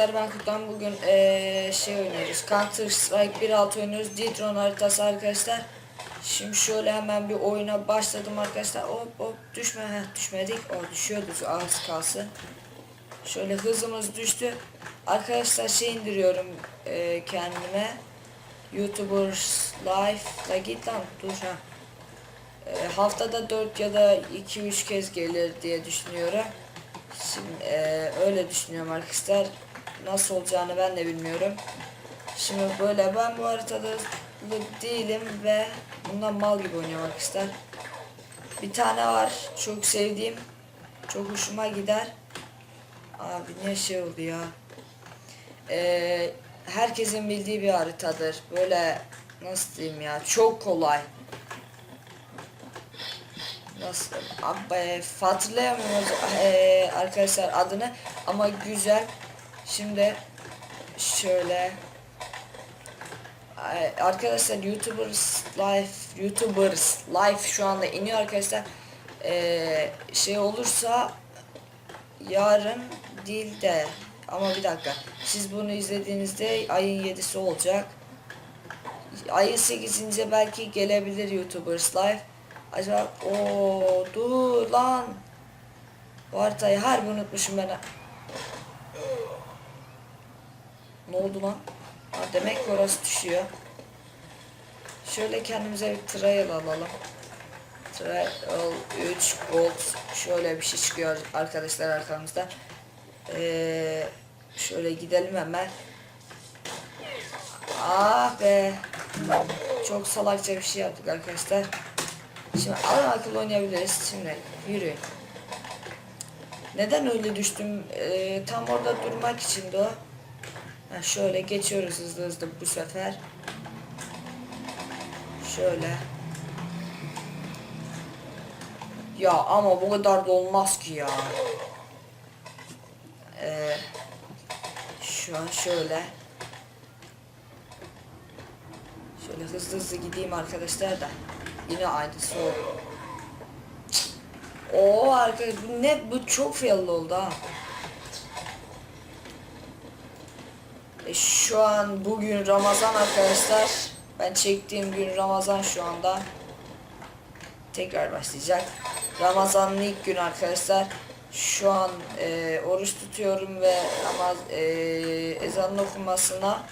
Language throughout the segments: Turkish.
arkadaşlar ben Kutlan bugün eee, şey oynuyoruz. Counter Strike 1.6 oynuyoruz. Ditron haritası arkadaşlar. Şimdi şöyle hemen bir oyuna başladım arkadaşlar. Hop hop düşme. Heh, düşmedik. O düşüyoruz az kalsın. Şöyle hızımız düştü. Arkadaşlar şey indiriyorum eee, kendime. YouTubers Life. La git lan dur ha. Eee, Haftada 4 ya da 2-3 kez gelir diye düşünüyorum. Şimdi eee, öyle düşünüyorum arkadaşlar. Nasıl olacağını ben de bilmiyorum. Şimdi böyle ben bu haritada değilim ve bundan mal gibi oynuyorum arkadaşlar. Bir tane var çok sevdiğim. Çok hoşuma gider. Abi ne şey oldu ya. Eee, herkesin bildiği bir haritadır. Böyle nasıl diyeyim ya çok kolay. Nasıl? Abi, hatırlayamıyoruz eee, arkadaşlar adını ama güzel. Şimdi şöyle arkadaşlar YouTubers Life YouTubers Life şu anda iniyor arkadaşlar. Eee, şey olursa yarın değil de ama bir dakika. Siz bunu izlediğinizde ayın 7'si olacak. Ayın 8'inde belki gelebilir YouTubers Live. Acaba o dur lan. Bu haritayı harbi unutmuşum ben. Ne oldu lan? Ha, demek orası düşüyor. Şöyle kendimize bir trial alalım. Trial 3 gold şöyle bir şey çıkıyor arkadaşlar arkamızda. Ee, şöyle gidelim hemen. Ah be. Çok salakça bir şey yaptık arkadaşlar. Şimdi alın akıl oynayabiliriz. Şimdi yürüyün. Neden öyle düştüm? Ee, tam orada durmak için de o. Şöyle geçiyoruz hızlı hızlı bu sefer. Şöyle. Ya ama bu kadar da olmaz ki ya. Ee, şu an şöyle. Şöyle hızlı hızlı gideyim arkadaşlar da. Yine aynısı oldu. Oo arkadaş bu ne bu çok fail oldu ha. E, şu an bugün Ramazan arkadaşlar. Ben çektiğim gün Ramazan şu anda. Tekrar başlayacak. Ramazan'ın ilk gün arkadaşlar. Şu an e, oruç tutuyorum ve Ramaz e, ezanın okunmasına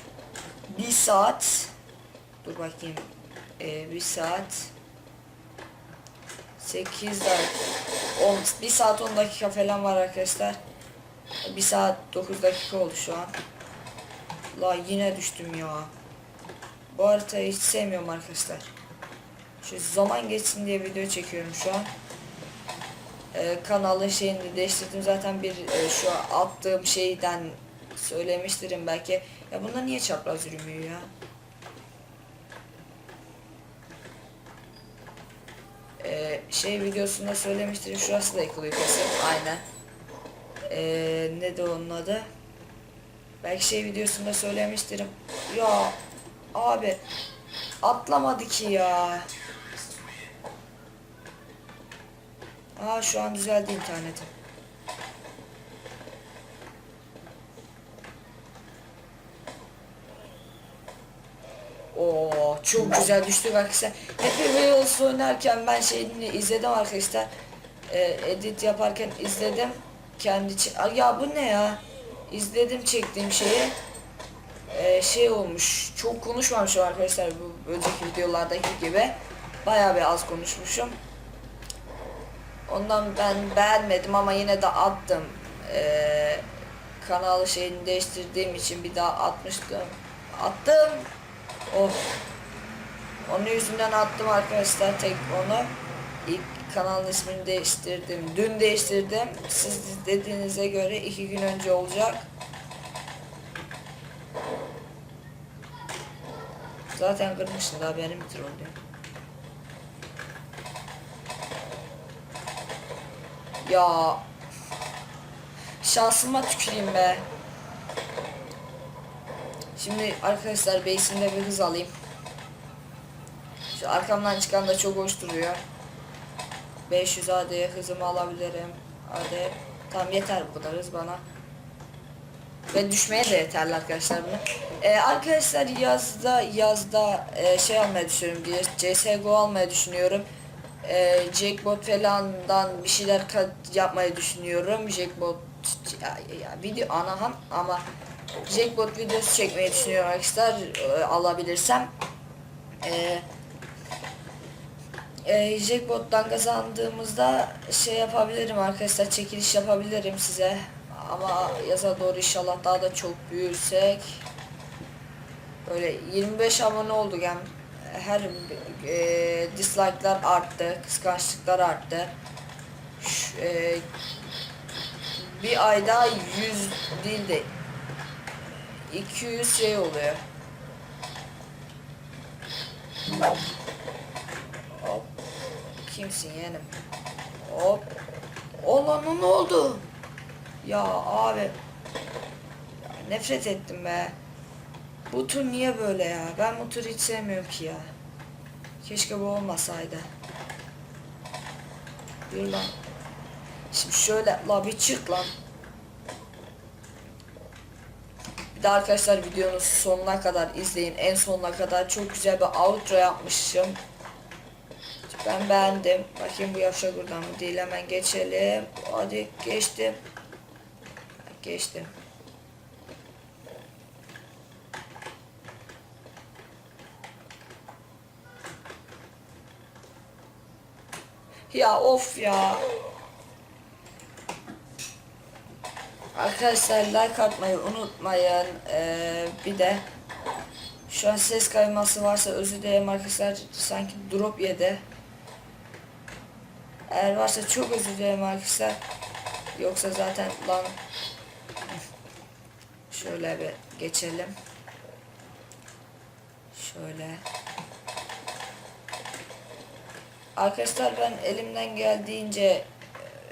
bir saat dur bakayım e, bir saat 8 dakika 10 bir saat 10 dakika falan var arkadaşlar. Bir saat 9 dakika oldu şu an. La yine düştüm ya. Bu haritayı hiç sevmiyorum arkadaşlar. Şu zaman geçsin diye video çekiyorum şu an. Ee, kanalın şeyini de değiştirdim zaten bir e, şu attığım şeyden söylemiştirim belki. Ya bunda niye çapraz yürümüyor ya? Ee, şey videosunda söylemiştim şurası da yıkılıyor kesin aynen. Ee, ne de onun adı? Belki şey videosunda söylemiştirim. Ya abi atlamadı ki ya. Aa şu an düzeldi internetim. Oo çok güzel düştük arkadaşlar. Happy Wheels oynarken ben şeyini izledim arkadaşlar. Ee, edit yaparken izledim. Kendi Aa, ya bu ne ya? İzledim çektiğim şeyi. Ee, şey olmuş. Çok konuşmamışım arkadaşlar bu önceki videolardaki gibi. Bayağı bir az konuşmuşum. Ondan ben beğenmedim ama yine de attım. Ee, kanalı şeyini değiştirdiğim için bir daha atmıştım. Attım. Oh. Onun yüzünden attım arkadaşlar tek onu. İlk kanalın ismini değiştirdim. Dün değiştirdim. Siz dediğinize göre iki gün önce olacak. Zaten kırmışsın daha benim bitir oluyor. Ya şansıma tüküreyim be. Şimdi arkadaşlar base'imde bir hız alayım. Şu arkamdan çıkan da çok hoş duruyor. 500 AD'ye hızımı alabilirim. AD. Tamam yeter bu kadar hız bana. Ve düşmeye de yeterli arkadaşlar bunu. Ee, arkadaşlar yazda yazda e, şey almayı düşünüyorum diye CSGO almayı düşünüyorum. Ee, Jackbot falandan bir şeyler yapmayı düşünüyorum. Jackbot ya, ya, video anaham ama Jackbot videosu çekmeyi düşünüyorum arkadaşlar e, alabilirsem. Eee e, Jackbot'tan kazandığımızda şey yapabilirim arkadaşlar çekiliş yapabilirim size. Ama yaza doğru inşallah daha da çok büyürsek. Böyle 25 abone olduk hem her e, dislike'lar arttı kıskançlıklar arttı. Ş- e, bir ayda 100 değil de 200 şey oluyor. Kimsin yeğenim? Hop. Olan ne oldu? Ya abi. Ya nefret ettim be. Bu tur niye böyle ya? Ben bu turu hiç sevmiyorum ki ya. Keşke bu olmasaydı. Yürü lan. Şimdi şöyle la bir çık lan. Bir de arkadaşlar videonun sonuna kadar izleyin. En sonuna kadar çok güzel bir outro yapmışım. Ben beğendim. Bakayım bu yavşak buradan mı değil hemen geçelim. Hadi geçtim. Geçtim. Ya of ya. Arkadaşlar like atmayı unutmayın. Ee, bir de şu an ses kayması varsa özür dilerim arkadaşlar. Sanki drop yedi. Eğer varsa çok özür dilerim arkadaşlar. Yoksa zaten lan şöyle bir geçelim. Şöyle. Arkadaşlar ben elimden geldiğince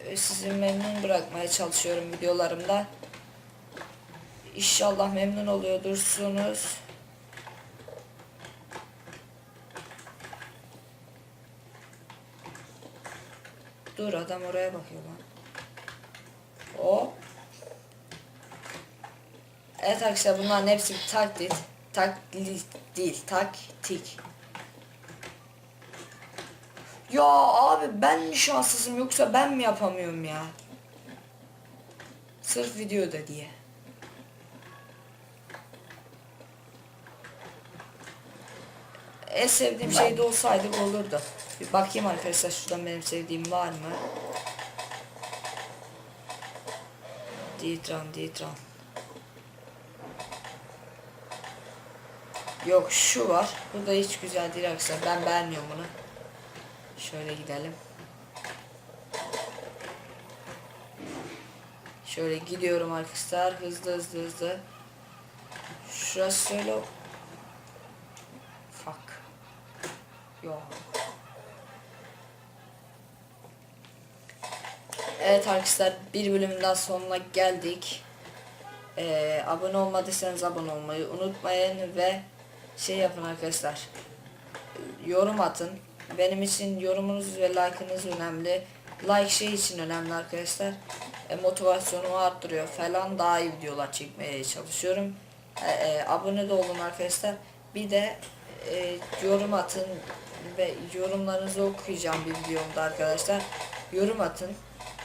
e, sizi memnun bırakmaya çalışıyorum videolarımda. İnşallah memnun oluyordursunuz. Dur adam oraya bakıyor lan. O. Evet arkadaşlar bunların hepsi bir taklit. Taklit değil taktik. Ya abi ben mi şanssızım yoksa ben mi yapamıyorum ya? Sırf videoda diye. En sevdiğim şey de olsaydı olurdu. Bir bakayım arkadaşlar şuradan benim sevdiğim var mı? Ditran, Ditran. Yok şu var. Bu da hiç güzel değil arkadaşlar. Ben beğenmiyorum bunu. Şöyle gidelim. Şöyle gidiyorum arkadaşlar. Hızlı hızlı hızlı. Şurası şöyle. Evet arkadaşlar bir bölümün sonuna geldik. Ee, abone olmadıysanız abone olmayı unutmayın ve şey yapın arkadaşlar. Yorum atın. Benim için yorumunuz ve like'ınız önemli. Like şey için önemli arkadaşlar. E, motivasyonumu arttırıyor falan daha iyi videolar çekmeye çalışıyorum. E, e, abone de olun arkadaşlar. Bir de e, yorum atın ve yorumlarınızı okuyacağım bir videomda arkadaşlar. Yorum atın.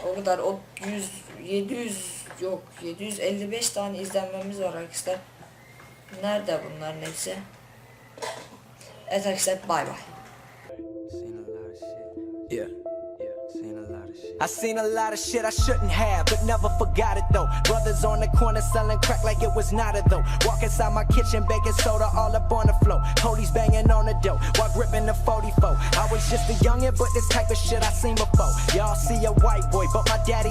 O kadar o 100 700 yok 755 tane izlenmemiz var arkadaşlar. Nerede bunların hepsi? Evet arkadaşlar bay bay. Yeah. Yeah, I seen a lot of shit I shouldn't have, but never forgot it though. Brothers on the corner selling crack like it was not a though. Walk inside my kitchen, baking soda all up on the floor. Police banging on the door while gripping the 44. I was just a youngin', but this type of shit I seen before. Y'all see a white boy, but my daddy.